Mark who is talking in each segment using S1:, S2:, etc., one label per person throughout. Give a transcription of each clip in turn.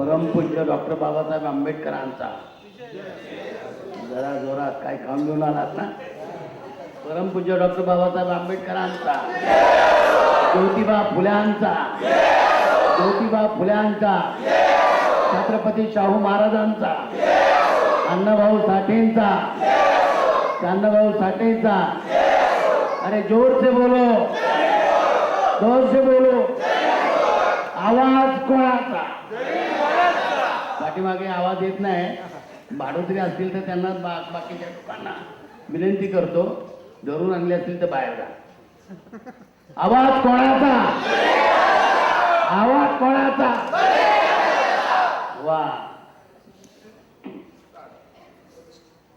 S1: परमपूज्य डॉक्टर बाबासाहेब आंबेडकरांचा. जरा जोरात काय खाऊन घेऊन आलात ना? परमपूज्य डॉक्टर बाबासाहेब आंबेडकरांचा. ज्योतिबा फुल्यांचा. ज्योतिबा फुल्यांचा. छत्रपती शाहू महाराजांचा. अण्णाभाऊ साठेंचा. अण्णाभाऊ साठेंचा. अरे जोर से बोलो. जोर से बोलो. आवाज कोणाचा? पाठीमागे आवाज येत नाही. भाडोत्री असतील तर त्यांना बा बाकीच्या लोकांना विनंती करतो. धरून आणले असतील तर बाहेर जा. आवाज कोणाचा? आवाज कोणाचा? वा.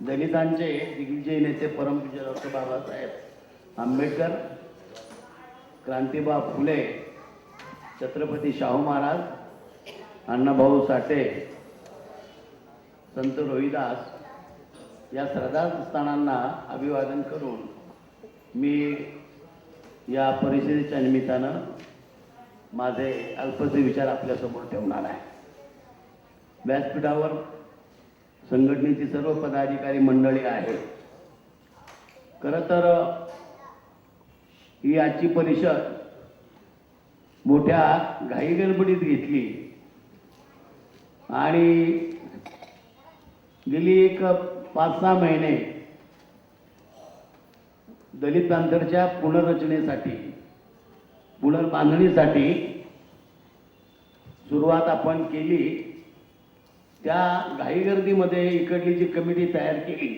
S1: दलितांचे दिग्विजयी नेते परमपूज्य डॉक्टर बाबासाहेब आंबेडकर क्रांतीबा फुले छत्रपती शाहू महाराज अण्णाभाऊ साठे संत रोहिदास या श्रद्धास्थानांना अभिवादन करून मी या परिषदेच्या निमित्तानं माझे अल्पसे विचार आपल्यासमोर ठेवणार आहे. व्यासपीठावर संघटनेची सर्व पदाधिकारी मंडळी आहे खरं तर ही आजची परिषद मोठ्या घाईगडबडीत घेतली आणि गेली एक पाच सहा महिने दलित प्रांतरच्या पुनर्रचनेसाठी पुनर्बांधणीसाठी सुरुवात आपण केली. त्या घाईगर्दीमध्ये इकडली जी कमिटी तयार केली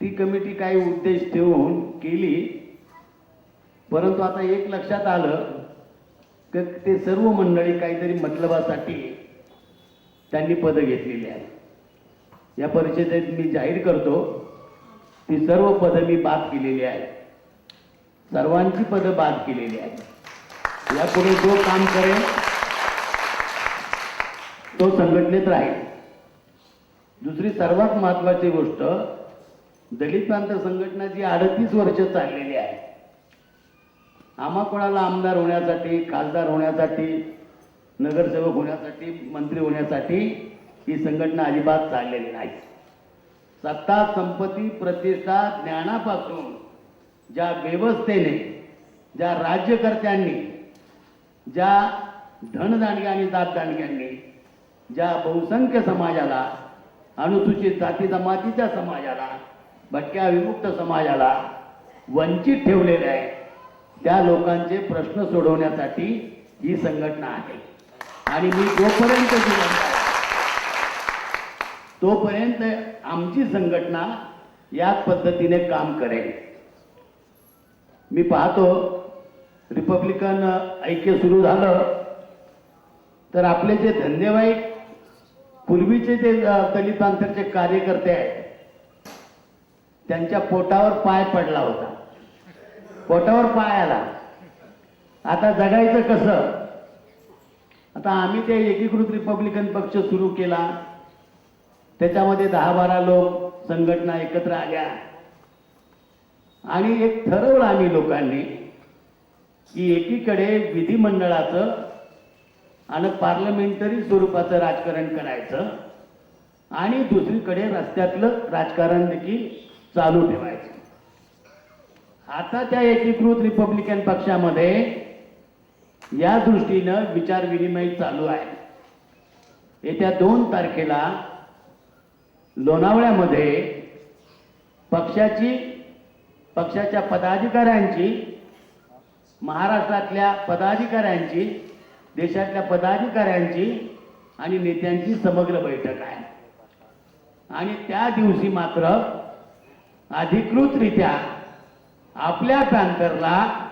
S1: ती कमिटी काही उद्देश ठेवून केली. परंतु आता एक लक्षात आलं की ते सर्व मंडळी काहीतरी मतलबासाठी त्यांनी पदं घेतलेली आहेत. या परिषदेत मी जाहीर करतो ती सर्व पदं मी बाद केलेली आहेत. सर्वांची पदं बाद केलेली आहेत. यापुढे जो काम करेल तो संघटनेत राहील. दुसरी सर्वात महत्वाची गोष्ट दलित प्रांत संघटना जी अडतीस वर्ष चाललेली आहे आम्हा कोणाला आमदार होण्यासाठी खासदार होण्यासाठी नगरसेवक होण्यासाठी मंत्री होण्यासाठी ही संघटना अजिबात चाललेली नाही. सत्ता संपत्ती प्रतिष्ठा ज्ञानापासून ज्या व्यवस्थेने ज्या राज्यकर्त्यांनी ज्या धनदांडग्या आणि दाबदांडग्यांनी ज्या बहुसंख्य समाजाला अनुसूचित जाती जमातीच्या समाजाला भटक्या विमुक्त समाजाला वंचित ठेवलेले आहे त्या लोकांचे प्रश्न सोडवण्यासाठी ही संघटना आहे. आणि मी जोपर्यंत जिवंत आहे, तोपर्यंत आमची संघटना याच पद्धतीने काम करेल. मी पाहतो रिपब्लिकन ऐक्य सुरू झालं. तर आपले जे धंदेवाईक पूर्वीचे जे दलितांतरचे कार्यकर्ते आहेत त्यांच्या पोटावर पाय पडला होता. पोटावर पाय आला. आता जगायचं कसं? आता आम्ही ते एकीकृत रिपब्लिकन पक्ष सुरू केला. त्याच्यामध्ये दहा बारा लोक संघटना एकत्र आल्या. आणि एक ठरवलं आम्ही लोकांनी की एकीकडे विधिमंडळाचं आणि पार्लमेंटरी स्वरूपाचं राजकारण करायचं आणि दुसरीकडे रस्त्यातलं राजकारण देखील चालू ठेवायचं. आता त्या एकीकृत रिपब्लिकन पक्षामध्ये या दृष्टीनं विचारविनिमय चालू आहे. येत्या दोन तारखेला लोणावळ्यामध्ये पक्षाची पक्षाच्या पदाधिकाऱ्यांची महाराष्ट्रातल्या पदाधिकाऱ्यांची देशातल्या पदाधिकाऱ्यांची आणि नेत्यांची समग्र बैठक आहे. आणि त्या दिवशी मात्र अधिकृतरित्या आपल्या पॅन्थरला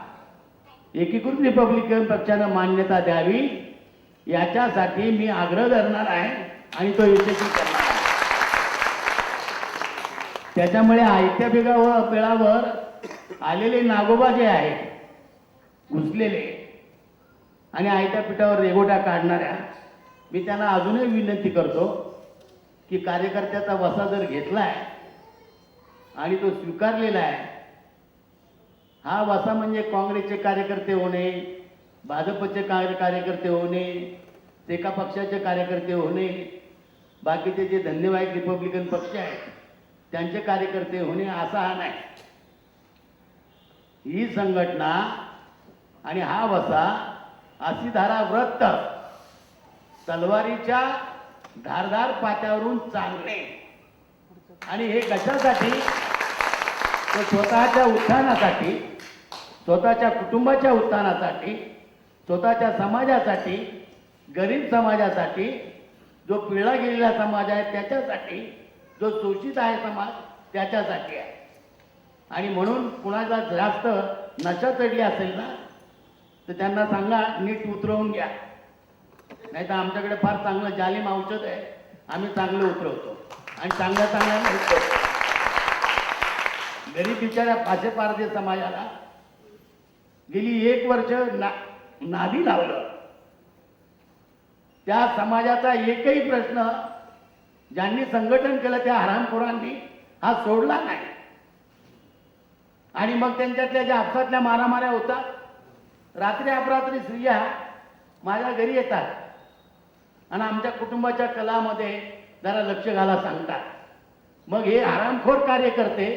S1: एकीकृत रिपब्लिकन पक्षानं मान्यता द्यावी याच्यासाठी मी आग्रह धरणार आहे आणि तो यशस्वी करणार आहे. त्याच्यामुळे आयत्या बिगाव बेळावर आलेले नागोबा जे आहेत घुसलेले आणि आयत्या पिठावर रेगोटा काढणाऱ्या मी त्यांना अजूनही विनंती करतो की कार्यकर्त्याचा वसा जर घेतला आहे आणि तो स्वीकारलेला आहे हा वसा म्हणजे काँग्रेसचे कार्यकर्ते होणे भाजपचे कार्य कार्यकर्ते होणे एका पक्षाचे कार्यकर्ते होणे बाकीचे जे धन्यवाद रिपब्लिकन पक्ष आहेत त्यांचे कार्यकर्ते होणे असा हा नाही. ही संघटना आणि हा वसा अशी धारा व्रत तलवारीच्या धारदार पात्यावरून चालणे आणि हे कशासाठी? स्वतःच्या उत्थानासाठी स्वतःच्या कुटुंबाच्या उत्थानासाठी स्वतःच्या समाजासाठी गरीब समाजासाठी जो पिळला गेलेला समाज आहे त्याच्यासाठी जो शोषित आहे समाज त्याच्यासाठी आहे. आणि म्हणून कुणाला जास्त नशा चढली असेल ना तर त्यांना सांगा नीट उतरवून घ्या. नाही तर आमच्याकडे फार चांगलं जालिम औषध आहे आम्ही चांगलं उतरवतो. आणि चांगल्या चांगल्या गरीब बिचाऱ्या पाशे पारदे समाजाला गेली एक वर्ष ना नादी लावलं. त्या समाजाचा एकही प्रश्न ज्यांनी संघटन केलं त्या हरामखोरांनी हा सोडला नाही. आणि मग त्यांच्यातल्या ज्या आपसातल्या मारामाऱ्या होतात रात्री अपरात्री स्त्रिया माझ्या घरी येतात आणि आमच्या कुटुंबाच्या कलामध्ये जरा लक्ष घाला सांगतात. मग हे हरामखोर कार्यकर्ते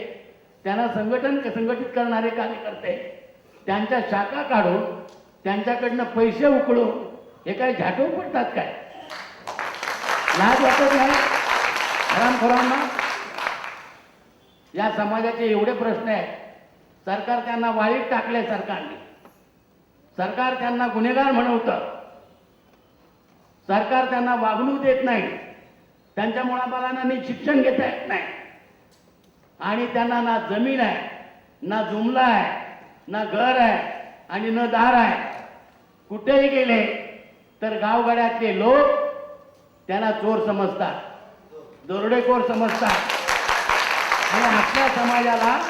S1: त्यांना संघटन संघटित करणारे कार्यकर्ते त्यांच्या शाखा काढून त्यांच्याकडनं पैसे उकळून हे काय झाटून पडतात काय? लाज वाटत नाही? हरामखोरांना या समाजाचे एवढे प्रश्न आहेत. सरकार त्यांना वाळीत टाकले सरकारने. सरकार त्यांना गुन्हेगार म्हणवतं सरकार त्यांना वागणूक देत नाही. त्यांच्या मुलाबाळांना नीट शिक्षण घेता येत नाही. आणि त्यांना ना जमीन आहे ना जुमला आहे ना घर आहे आणि न दार आहे. कुठेही गेले तर गावगाड्यातले लोक त्यांना चोर समजतात. दरोडेखोर समजतात. आणि आपल्या समाजाला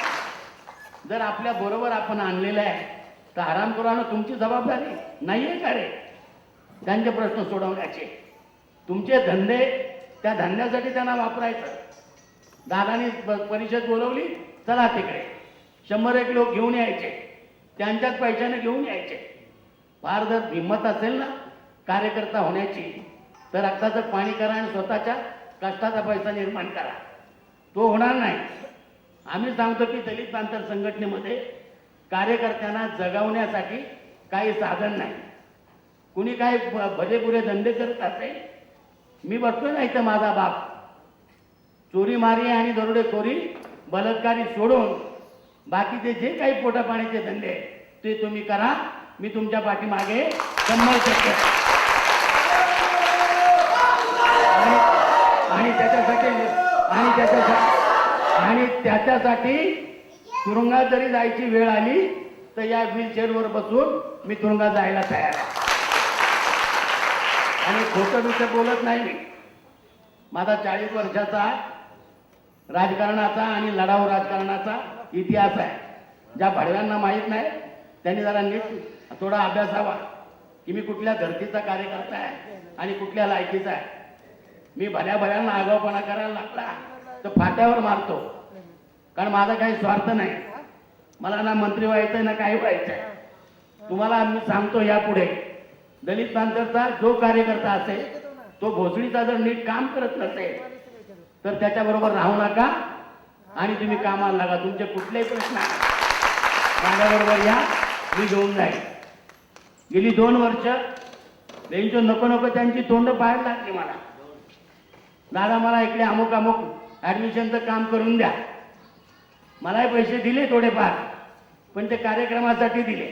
S1: जर आपल्या बरोबर आपण आणलेलं आहे तर आरामखोरानं तुमची जबाबदारी नाही आहे का रे? त्यांचे प्रश्न सोडवण्याचे. तुमचे धंदे त्या धंद्यासाठी त्यांना वापरायचं. दादानी प- परिषद बोलवली चला तिकडे. शंभर एक लोक घेऊन यायचे. त्यांच्याच पैशाने घेऊन यायचे. फार जर हिंमत असेल ना कार्यकर्ता होण्याची तर रक्ताचं पाणी करा आणि स्वतःच्या कष्टाचा पैसा निर्माण करा. तो होणार नाही. आम्ही सांगतो की दलित प्रांतर संघटनेमध्ये कार्यकर्त्यांना जगवण्यासाठी काही साधन नाही. कुणी काही भ- भलेपुरे धंदे करत असेल मी बघतोय ना इथं माझा बाप. चोरी मारी आणि दरोडेखोरी बलात्कारी सोडून बाकीचे जे काही पोटापाण्याचे धंदे ते तुम्ही करा. मी तुमच्या पाठीमागे शंभर टक्के. आणि आणि त्याच्यासाठी आणि त्याच्यासाठी आणि त्याच्यासाठी तुरुंगात जरी जायची वेळ आली तर या व्हीलचेअरवर बसून मी तुरुंगात जायला तयार आहे. आणि खोटं बिटं बोलत नाही मी. माझा चाळीस वर्षाचा राजकारणाचा आणि लढाऊ राजकारणाचा इतिहास आहे. ज्या भडव्यांना माहीत नाही त्यांनी जरा नीट थोडा अभ्यास हवा की मी कुठल्या धर्तीचा कार्यकर्ता आहे आणि कुठल्या लायकीचा आहे. मी भल्या भल्यांना आगाऊपणा करायला लागला तर फाट्यावर मारतो. कारण माझा काही स्वार्थ नाही. मला ना मंत्री व्हायचंय ना काही व्हायचंय. तुम्हाला मी सांगतो यापुढे. दलित प्रांताचा जो कार्यकर्ता असेल तो भोसडीचा जर नीट काम करत नसेल तर त्याच्याबरोबर राहू नका. आणि तुम्ही कामाला लागा तुमचे कुठलेही प्रश्न माझ्याबरोबर या मी घेऊन जाईल. गेली दोन वर्ष त्यांची नको नको त्यांची तोंड बाहेर लागली मला. दादा मला इकडे अमुक अमुक ॲडमिशनचं काम करून द्या. मलाही पैसे दिले थोडेफार पण ते कार्यक्रमासाठी दिले.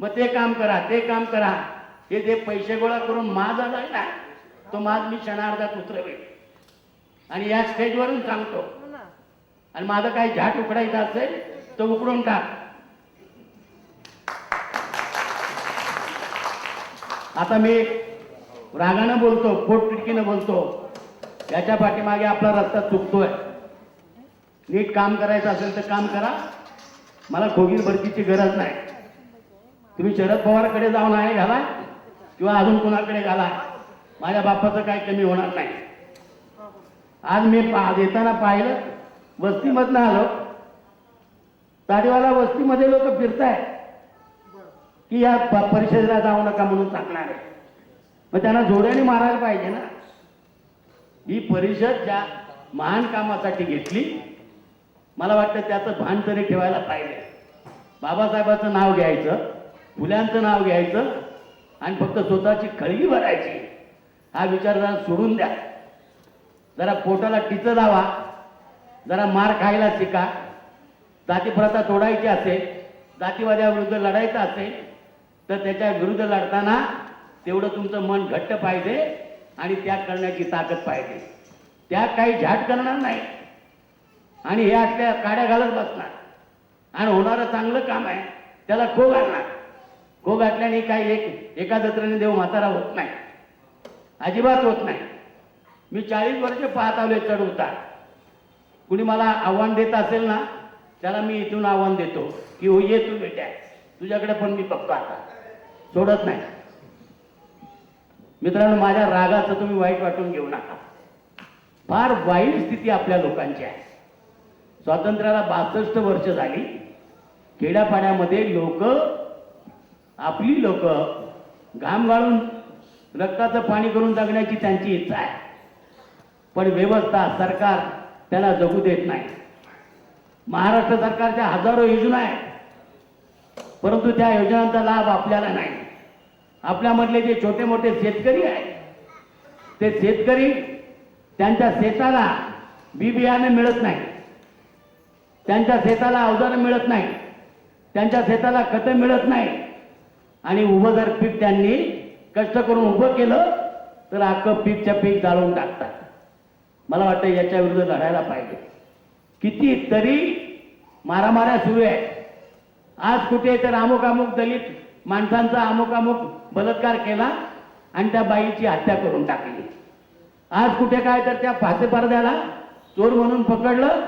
S1: मग ते काम करा ते काम करा. हे ते पैसे गोळा करून माझ आला तो माझ मी क्षणार्धात उतरवेल. आणि या स्टेजवरून सांगतो. आणि माझं काही झाट उकडायचं असेल तर उकडून टाक. आता मी रागानं बोलतो पोटतिडकीनं बोलतो. याच्या पाठीमागे आपला रस्ता चुकतोय. नीट काम करायचं असेल तर काम करा. मला खोगीर भरतीची गरज नाही. तुम्ही शरद पवारकडे जाऊन आहे घाला किंवा अजून कोणाकडे घाला. माझ्या बापाचं काय कमी होणार नाही. आज मी पा येताना पाहिलं वस्तीमधनं आलो. ताडीवाला वस्तीमध्ये लोक फिरताय की या प- परिषदेला जाऊ नका म्हणून सांगणार आहे. मग त्यांना जोड्याने मारायला पाहिजे ना. ही परिषद ज्या महान कामासाठी घेतली मला वाटतं त्याचं भान तरी ठेवायला पाहिजे. बाबासाहेबाचं नाव घ्यायचं फुल्यांचं नाव घ्यायचं आणि फक्त स्वतःची खळगी भरायची. हा विचार जरा सोडून द्या. जरा पोटाला टिचं लावा. जरा मार खायला शिका. जातीप्रथा तोडायची असेल जातीवाद्याविरुद्ध लढायचं असेल तर त्याच्या विरुद्ध लढताना तेवढं तुमचं मन घट्ट पाहिजे आणि त्याग करण्याची ताकद पाहिजे. त्याग काही झाट करणार नाही. आणि हे असल्या काड्या घालत बसणार. आणि होणारं चांगलं काम आहे त्याला खो घालणार. खो घातल्याने काही एक एका जत्रेने देव म्हातारा होत नाही. अजिबात होत नाही. मी चाळीस वर्ष पाहत आलोय चढ उतार. कुणी मला आव्हान देत असेल ना त्याला मी इथून आव्हान देतो की हो ये तू बेट्या तुझ्याकडे पण मी पक्का आता. सोडत नाही. मित्रांनो माझ्या रागाचं तुम्ही वाईट वाटून घेऊ नका. फार वाईट स्थिती आपल्या लोकांची आहे. स्वातंत्र्याला बासष्ट वर्ष झाली. खेड्यापाड्यामध्ये लोक आपली लोक घाम गाळून रक्ताचं पाणी करून जगण्याची त्यांची इच्छा आहे. पण व्यवस्था सरकार त्याला जगू देत नाही. महाराष्ट्र सरकारच्या हजारो योजना आहेत. परंतु त्या योजनांचा लाभ आपल्याला नाही. आपल्यामधले जे छोटे मोठे शेतकरी आहेत ते शेतकरी त्यांच्या शेताला बी बियाणे मिळत नाही. त्यांच्या शेताला अवजारं मिळत नाही. त्यांच्या शेताला खतं मिळत नाही. आणि उभं जर पीक त्यांनी कष्ट करून उभं केलं तर अख्खं पीकच्या पीक जाळून टाकतात. मला वाटतं याच्या विरुद्ध लढायला पाहिजे. किती तरी मारामाऱ्या सुरू आहेत. आज कुठे तर अमुक अमुक दलित माणसांचा अमुक अमुक बलात्कार केला आणि त्या बाईची हत्या करून टाकली. आज कुठे काय तर त्या फासे पडद्याला चोर म्हणून पकडलं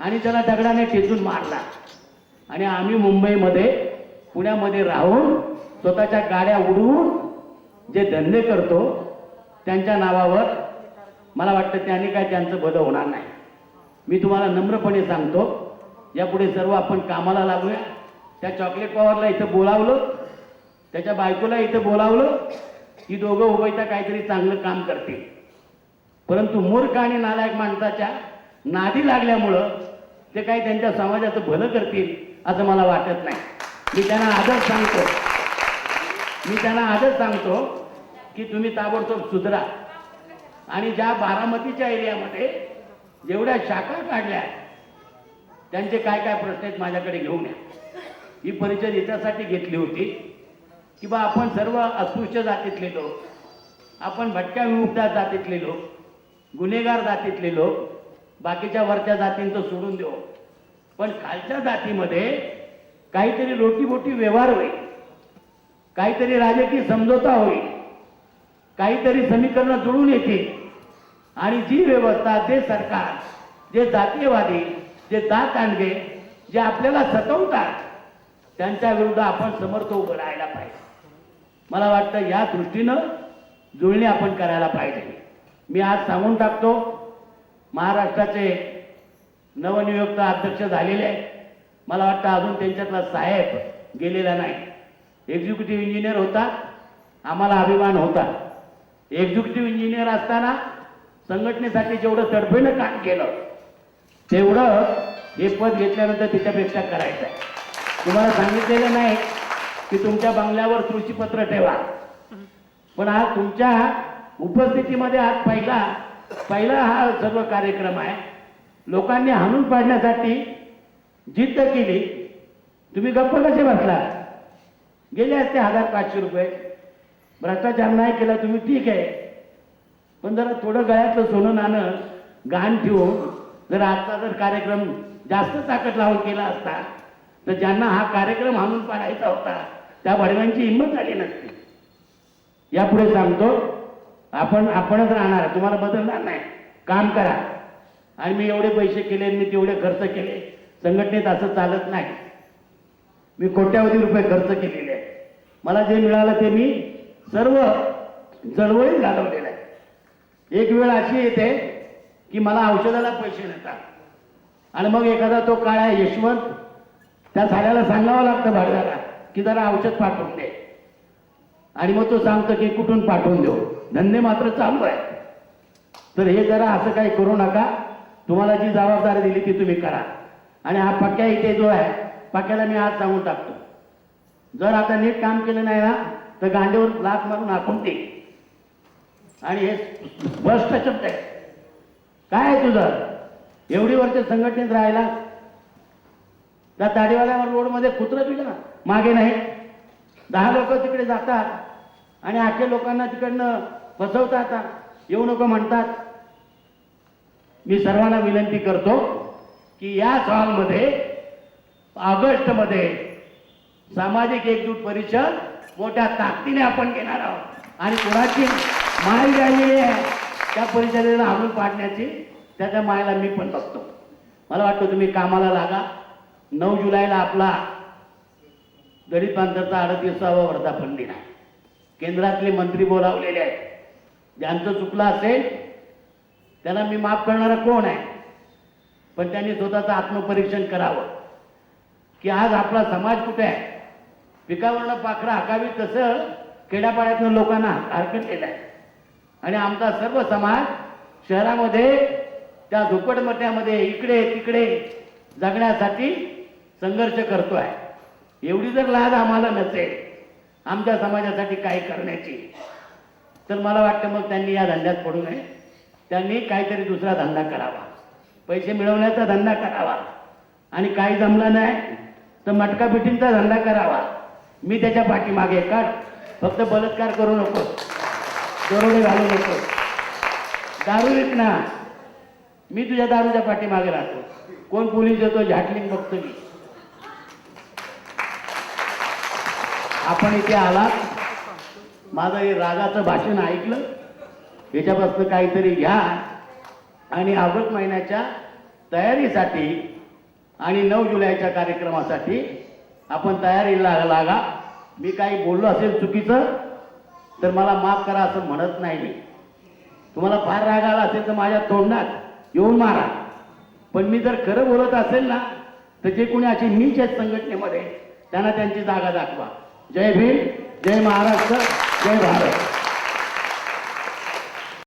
S1: आणि त्याला दगडाने ठेचून मारला. आणि आम्ही मुंबईमध्ये पुण्यामध्ये राहून स्वतःच्या गाड्या उडवून जे धंदे करतो त्यांच्या नावावर मला वाटतं त्याने काय त्यांचं भलं होणार नाही. मी तुम्हाला नम्रपणे सांगतो यापुढे सर्व आपण कामाला लागूया त्या चॉकलेट पॉवरला इथं बोलावलं त्याच्या बायकोला इथं बोलावलं की दोघं उभयता काहीतरी चांगलं काम करतील. परंतु मूर्ख आणि नालायक माणसाच्या नादी लागल्यामुळं ते काही त्यांच्या समाजाचं भलं करतील असं मला वाटत नाही. मी त्यांना आदर सांगतो. मी त्यांना आदर सांगतो की तुम्ही ताबडतोब सुधरा. आणि ज्या बारामतीच्या एरियामध्ये जेवढ्या शाखा काढल्या त्यांचे काय काय प्रश्न आहेत माझ्याकडे घेऊन या. ही परिषद याच्यासाठी घेतली होती की बा आपण सर्व अस्पृश्य जातीतले लोक आपण भटक्या विमुक्त्या जातीतले लोक गुन्हेगार जातीतले लोक बाकीच्या वरच्या जातींचं सोडून देऊ. पण खालच्या जातीमध्ये काहीतरी रोटीबोटी व्यवहार होईल काहीतरी राजकीय समझोता होईल. काहीतरी समीकरणं जुळून येतील. आणि जी व्यवस्था जे सरकार जे जातीयवादी जे जात आणगे जे आपल्याला सतवतात त्यांच्या विरुद्ध आपण समर्थ उभं राहायला पाहिजे. मला वाटतं या दृष्टीनं जुळणी आपण करायला पाहिजे. मी आज सांगून टाकतो महाराष्ट्राचे नवनियुक्त अध्यक्ष झालेले आहेत. मला वाटतं अजून त्यांच्यातला साहेब गेलेला नाही. एक्झिक्युटिव्ह इंजिनियर होता. आम्हाला अभिमान होता. एक्झिक्युटिव्ह इंजिनियर असताना संघटनेसाठी जेवढं तडफेनं काम केलं तेवढं हे पद घेतल्यानंतर त्याच्यापेक्षा करायचं आहे. तुम्हाला सांगितलेलं नाही की तुमच्या बंगल्यावर तुळशीपत्र ठेवा. पण आज तुमच्या उपस्थितीमध्ये आज पहिला पहिला हा सर्व कार्यक्रम आहे. लोकांनी हाणून पाडण्यासाठी जिद्द केली. तुम्ही गप्प कसे बसला? गेले असते हजार पाचशे रुपये. भ्रष्टाचार नाही केला तुम्ही ठीक आहे. पण जरा थोडं गळ्यातलं सोनं नाणं गहाण ठेवून जर आजचा जर कार्यक्रम जास्त ताकद लावून केला असता तर ज्यांना हा कार्यक्रम हाणून पाडायचा होता त्या भडव्यांची हिंमत झाली नसते. यापुढे सांगतो आपण आपणच राहणार तुम्हाला बदलणार नाही. काम करा. आणि मी एवढे पैसे केले मी तेवढे खर्च केले. संघटनेत असं चालत नाही. मी कोट्यावधी रुपये खर्च केलेले आहे मला जे मिळालं ते मी सर्व जळवळीत घालवलेलं आहे एक वेळ अशी येते की मला औषधाला पैसे नसतात आणि मग एखादा तो काळा यशवंत त्या साड्याला सांगावं लागतं भाड्याला की जरा औषध पाठवून दे. आणि मग तो सांगतो की कुठून पाठवून देऊ? धंदे मात्र चालू आहे. तर हे जरा असं काही करू नका. तुम्हाला जी जबाबदारी दिली ती तुम्ही करा. आणि हा पक्क्या इथे जो आहे पक्क्याला मी आज सांगून टाकतो. जर आता नीट काम केलं नाही ना तर गांडीवर लात मारून आखून ते आणि हे स्पष्ट शब्द आहे. काय आहे तुझं? एवढी वर्ष संघटनेत राहायला? त्या दाढीवाल्यावर रोडमध्ये कुत्रं तुझ्या ना मागे नाही. दहा लोक तिकडे जातात आणि आखे लोकांना तिकडनं फसवतात येऊ नको म्हणतात. मी सर्वांना विनंती करतो की या हॉलमध्ये ऑगस्टमध्ये सामाजिक एकजूट परिषद मोठ्या ताकदीने आपण घेणार आहोत. आणि कोणाची माय झालेली आहे त्या परिषदेला हाणून पाडण्याची त्याच्या मायला मी पण बघतो. मला वाटतं तुम्ही कामाला लागा. नऊ जुलैला आपला दलित बांधवचा अडतीसावा वर्धापन दिन आहे. केंद्रातले मंत्री बोलावलेले आहेत. ज्यांचं चुकलं असेल त्याला मी माफ करणारा कोण आहे? पण त्यांनी स्वतःचं आत्मपरीक्षण करावं. की आज आपला समाज कुठे आहे? पिकावरनं पाखरं हाकावी तसं खेड्यापाड्यातनं लोकांना हरकटलेलं आहे आणि आमचा सर्व समाज शहरामध्ये त्या झोपडपट्ट्यामध्ये इकडे तिकडे जगण्यासाठी संघर्ष करतो आहे एवढी जर लाज आम्हाला नसेल आमच्या समाजासाठी काही करण्याची तर मला वाटतं मग त्यांनी या धंद्यात पडू नये. त्यांनी काहीतरी दुसरा धंदा करावा. पैसे मिळवण्याचा धंदा करावा. आणि काही जमलं नाही तर मटका पिटींचा धंदा करावा. मी त्याच्या पाठीमागे आहे. काढ. फक्त बलात्कार करू नको. दरोडे घालू नको. दारू विक ना. मी तुझ्या दारूच्या पाठीमागे राहतो. कोण पोलीस येतो झाटलिंग बघतो मी. आपण इथे आलात. माझं हे रागाचं भाषण ऐकलं. याच्यापासून काहीतरी घ्या. आणि ऑगस्ट महिन्याच्या तयारीसाठी आणि नऊ जुलैच्या कार्यक्रमासाठी आपण तयारीला लागा. मी काही बोललो असेल चुकीचं तर मला माफ करा असं म्हणत नाही मी. तुम्हाला फार राग आला असेल तर माझ्या तोंडात येऊन मारा. पण मी जर खरं बोलत असेल ना तर जे कोणी असे नीच आहेत संघटनेमध्ये त्यांना त्यांची जागा दाखवा. जय भीम जय महाराष्ट्र जय भारत.